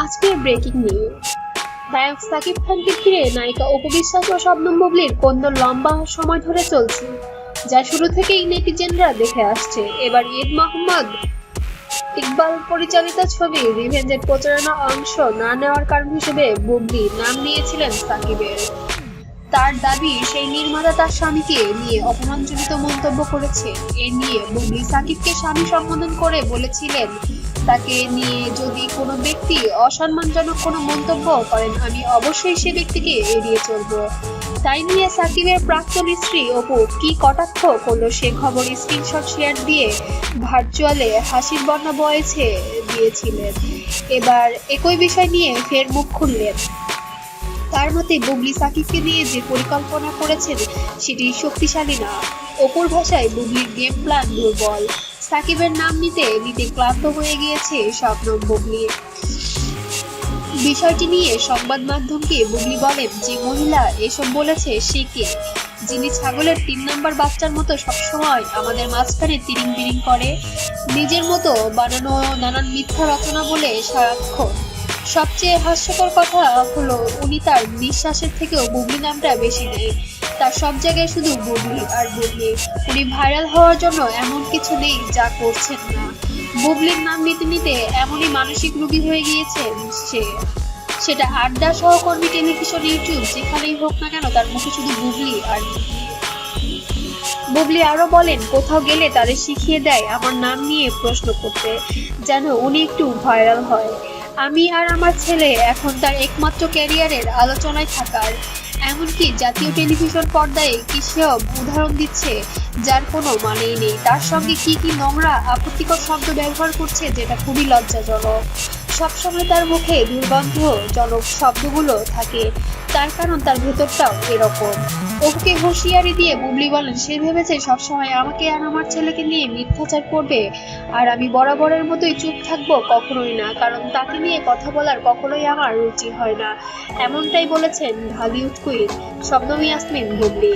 আজকের breaking news নায়ক সাকিব খানকে ঘিরে নায়িকা অপবিশ্বাস ও শবনম বুবলির লম্বা সময় ধরে চলছে, যা শুরু থেকেই নেটিজেনরা দেখে আসছে। এবার ঈদ মোহাম্মদ ইকবাল পরিচালিত ছবি রিভেঞ্জের প্রচারণা অংশ না নেওয়ার কারণ হিসেবে বুবলি নাম নিয়েছিলেন সাকিবের। তার দাবি, সেই নির্মাতা তার স্বামীকে নিয়ে অপমানজনিত মন্তব্য করেছে। এ নিয়ে বুবলি সাকিবকে স্বামী সম্বোধন করে বলেছিলেন, তাকে নিয়ে যদি কোনো ব্যক্তি অসম্মানজনক কোনো মন্তব্য করেন আমি, অবশ্যই সে ব্যক্তিকে এড়িয়ে চলবো। তাই নিয়ে সাকিবের প্রাক্তন স্ত্রী অপু কি কটাক্ষ করল সে খবর স্ক্রিনশট শেয়ার দিয়ে ভার্চুয়ালে হাসির বন্যা বয়েছে দিয়েছিলেন। এবার একই বিষয় নিয়ে ফের মুখ খুললেন। তার মতে, বুবলি সাকিবকে নিয়ে যে পরিকল্পনা করেছেন, সেটি শক্তিশালী না। অপুর ভাষায় বুবলির গেম প্ল্যান দুর্বল। সাকিবের নাম নিতে নিতে ক্লান্ত হয়ে গিয়েছে স্বপ্ন বুবলি। বিষয়টি নিয়ে সংবাদ মাধ্যমকে বুবলি বলেন যে মহিলা এসব বলেছে সে কে? যিনি ছাগলের তিন নম্বর বাচ্চার মতো সবসময় আমাদের মাঝখানে তিরিং বিরিং করে, নিজের মতো বানানো নানান মিথ্যা রচনা বলে সারাক্ষণ সবচেয়ে হাস্যকর কথা হলো, উনি তার নিঃশ্বাসের থেকেও বুবলি নামটা বেশি নেই। তার সব জায়গায় শুধু বুবলি আর বুবলি। উনি ভাইরাল হওয়ার জন্য এমন কিছু নেই যা করছেন না। বুবলির নাম নিতে নিতে এমনই মানসিক রোগী হয়ে গিয়েছেন সে। সেটা আড্ডা সহকর্মী টেলিভিশন ইউটিউব যেখানেই হোক না কেন তার মুখে শুধু বুবলি আর বুবলি। বুবলি আরও বলেন, কোথাও গেলে তাদের শিখিয়ে দেয় আমার নাম নিয়ে প্রশ্ন করতে, যেন উনি একটু ভাইরাল হয়। আমি আর আমার ছেলে এখন তার একমাত্র ক্যারিয়ারের আলোচনায় থাকার। এমনকি জাতীয় টেলিভিশন পর্দায় কি সেও উদাহরণ দিচ্ছে, যার কোনো মানেই নেই। তার সঙ্গে কি কি নোংরা, আপত্তিকর শব্দ ব্যবহার করছে, যেটা খুবই লজ্জাজনক। সবসময় তার মুখে দুর্গন্ধজনক শব্দগুলো থাকে। তার কারণ তার ভেতরটাও এরকম। ওকে হুঁশিয়ারি দিয়ে বুবলি বলেন, সে ভেবেছে সবসময় আমাকে আর আমার ছেলেকে নিয়ে মিথ্যাচার করবে। আর আমি বরাবরের মতোই চুপ থাকব কখনোই না, কারণ তাকে নিয়ে কথা বলার কখনোই আমার রুচি হয় না। এমনটাই বলেছেন ঢালিউড কুইন শব্দমী ইয়াসমিন বুবলি